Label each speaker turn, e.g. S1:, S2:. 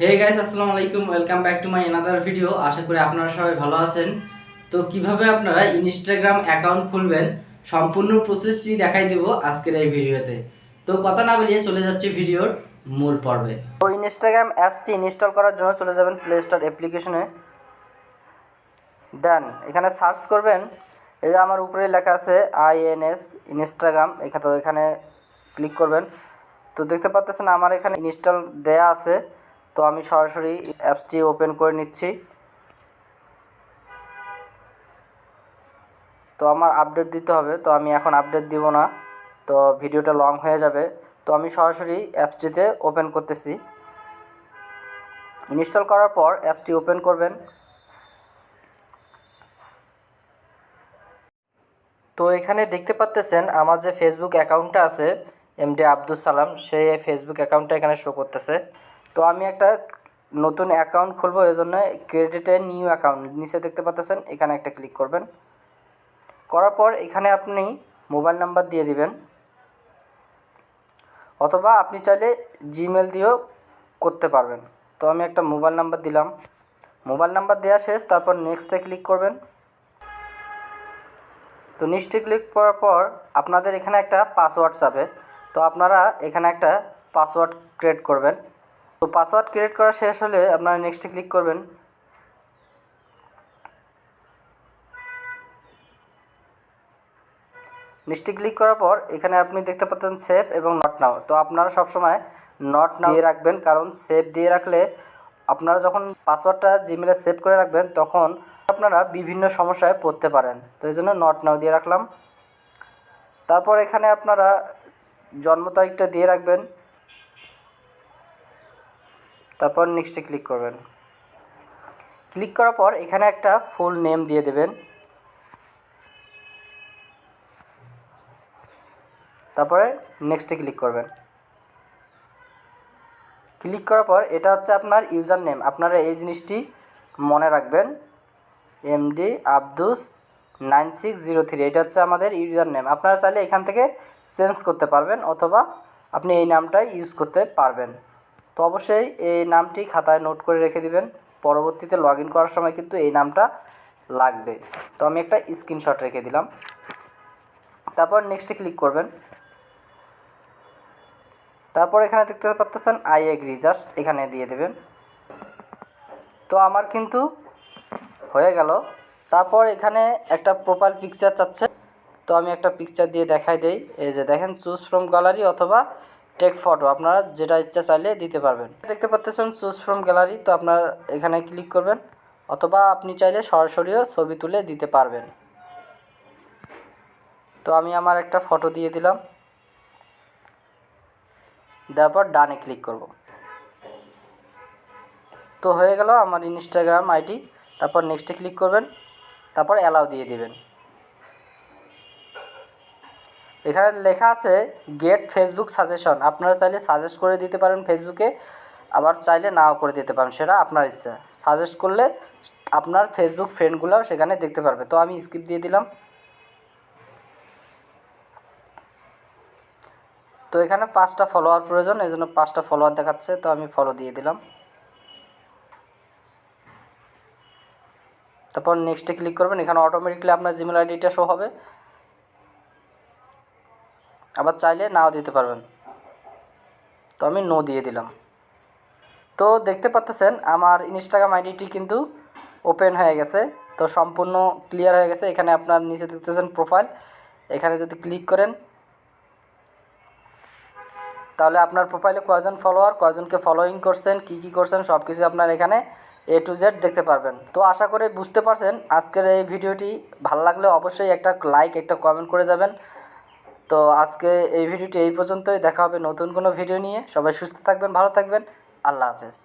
S1: হে guys আসসালামু আলাইকুম welcome back to my another video আশা করি আপনারা সবাই ভালো আছেন। তো কীভাবে আপনারা ইনস্টাগ্রাম অ্যাকাউন্ট খুলবেন, সম্পূর্ণ প্রসেসটি দেখাই দেব আজকের এই ভিডিওতে। তো কথা না বেরিয়ে চলে যাচ্ছে ভিডিওর মূল পর্বে। তো ইনস্টাগ্রাম অ্যাপসটি ইনস্টল করার জন্য চলে যাবেন প্লে স্টোর অ্যাপ্লিকেশনে দেন এখানে সার্চ করবেন। এই যে আমার উপরে লেখা আছে আইএনএস ইনস্টাগ্রাম এখানে তো এখানে ক্লিক করবেন। তো দেখতে পাচ্ছেন আমার এখানে ইনস্টল দেয়া আছে। তো আমি সরাসরি অ্যাপসটি ওপেন করে নিচ্ছি। তো আমার আপডেট দিতে হবে, তো আমি এখন আপডেট দিব না, তো ভিডিওটা লং হয়ে যাবে। তো আমি সরাসরি অ্যাপসটিতে ওপেন করতেছি। ইনস্টল করার পর অ্যাপসটি ওপেন করবেন। তো এখানে দেখতে পাচ্তেছেন আমার যে ফেসবুক অ্যাকাউন্টটা আছে এমডি আব্দুল সালাম সেই ফেসবুক অ্যাকাউন্টটা এখানে শো করতেছে। তো আমি একটা নতুন অ্যাকাউন্ট খুলবো এই জন্য ক্রেডিটে নিউ অ্যাকাউন্ট নিচে দেখতে পাচ্তেছেন এখানে একটা ক্লিক করবেন। করার পর এখানে আপনি মোবাইল নাম্বার দিয়ে দিবেন। অথবা আপনি চাইলে জিমেল দিয়েও করতে পারবেন। তো আমি একটা মোবাইল নাম্বার দিলাম। মোবাইল নাম্বার দেওয়া শেষ, তারপর নেক্সটে ক্লিক করবেন। তো নিচে ক্লিক করার পর আপনাদের এখানে একটা পাসওয়ার্ড যাবে। তো আপনারা এখানে একটা পাসওয়ার্ড ক্রিয়েট করবেন। তো পাসওয়ার্ড ক্রিয়েট করা শেষ হলে আপনারা নেক্সটে ক্লিক করবেন। নেক্সটে ক্লিক করার পর এখানে আপনি দেখতে পাচ্ছেন সেভ এবং নট নাও তো আপনারা সবসময় নট নাও দিয়ে রাখবেন, কারণ সেভ দিয়ে রাখলে আপনারা যখন পাসওয়ার্ডটা জিমেলে সেভ করে রাখবেন, তখন আপনারা বিভিন্ন সমস্যায় পড়তে পারেন। তো এই জন্য নট নাও দিয়ে রাখলাম। তারপর এখানে আপনারা জন্ম তারিখটা দিয়ে রাখবেন। তারপর নেক্সটে ক্লিক করবেন। ক্লিক করার পর এখানে একটা ফুল নেম দিয়ে দেবেন। তারপরে নেক্সটে ক্লিক করবেন। ক্লিক করার পর এটা হচ্ছে আপনার ইউজার নেম আপনারা এই জিনিসটি মনে রাখবেন। MD Abdus nine six zero three এটা হচ্ছে আমাদের ইউজার নেম আপনারা চাইলে এখান থেকে চেঞ্জ করতে পারবেন অথবা আপনি এই নামটাই ইউজ করতে পারবেন। তো অবশ্যই এই নামটি খাতায় নোট করে রেখে দিবেন। পরবর্তীতে লগ করার সময় কিন্তু এই নামটা লাগবে। তো আমি একটা স্ক্রিনশট রেখে দিলাম। তারপর নেক্সটে ক্লিক করবেন। তারপর এখানে দেখতে পাচ্ছেন আই এগ্রি জাস্ট এখানে দিয়ে দেবেন। তো আমার কিন্তু হয়ে গেল। তারপর এখানে একটা প্রোফাইল পিকচার চাচ্ছে। তো আমি একটা পিকচার দিয়ে দেখাই দেই। এই যে দেখেন চুজ ফ্রম গ্যালারি অথবা টেক ফটো, আপনারা যেটা ইচ্ছা চাইলে দিতে পারবেন। দেখতে পাচ্ছেন চুজ ফ্রম গ্যালারি তো আপনারা এখানে ক্লিক করবেন, অথবা আপনি চাইলে সরাসরিও ছবি তুলে দিতে পারবেন। তো আমি আমার একটা ফটো দিয়ে দিলাম। দেওয়ার পর ডানে ক্লিক করব। তো হয়ে গেল আমার ইনস্টাগ্রাম আইডি, তারপর নেক্সটে ক্লিক করবেন, তারপর অ্যালাউ দিয়ে দিবেন। এখানে লেখা আছে গেট ফেসবুক সাজেশন আপনারা চাইলে সাজেস্ট করে দিতে পারেন ফেসবুকে আবার চাইলে নাও করে দিতে পারেন, সেটা আপনার ইচ্ছা। সাজেস্ট করলে আপনার ফেসবুক ফ্রেন্ডগুলোও সেখানে দেখতে পারবে। তো আমি স্কিপ দিয়ে দিলাম। তো এখানে পাঁচটা ফলোয়ার প্রয়োজন এই জন্য পাঁচটা ফলোয়ার দেখাচ্ছে, তো আমি ফলো দিয়ে দিলাম। তারপর নেক্সটে ক্লিক করবেন, এখানে অটোমেটিকলি আপনার জিমেল আইডিটা শো হবে। আবার চাইলে নাও দিতে পারবেন। তো আমি নো দিয়ে দিলাম। তো দেখতে পাচ্তেছেন, আমার ইনস্টাগ্রাম আইডিটি কিন্তু ওপেন হয়ে গেছে। তো সম্পূর্ণ ক্লিয়ার হয়ে গেছে। এখানে আপনার নিচে দেখতেছেন প্রোফাইল এখানে যদি ক্লিক করেন, তাহলে আপনার প্রোফাইলে কয়জন ফলোয়ার কয়জনকে ফলোয়িং করছেন, কী কী করছেন সব কিছু আপনার এখানে এ টু জেড দেখতে পারবেন। তো আশা করে বুঝতে পারছেন, আজকের এই ভিডিওটি ভালো লাগলে অবশ্যই একটা লাইক একটা কমেন্ট করে যাবেন। তো আজকে এই ভিডিওটি এই পর্যন্তই। দেখা হবে নতুন কোনো ভিডিও নিয়ে। সবাই সুস্থ থাকবেন, ভালো থাকবেন। আল্লাহ হাফেজ।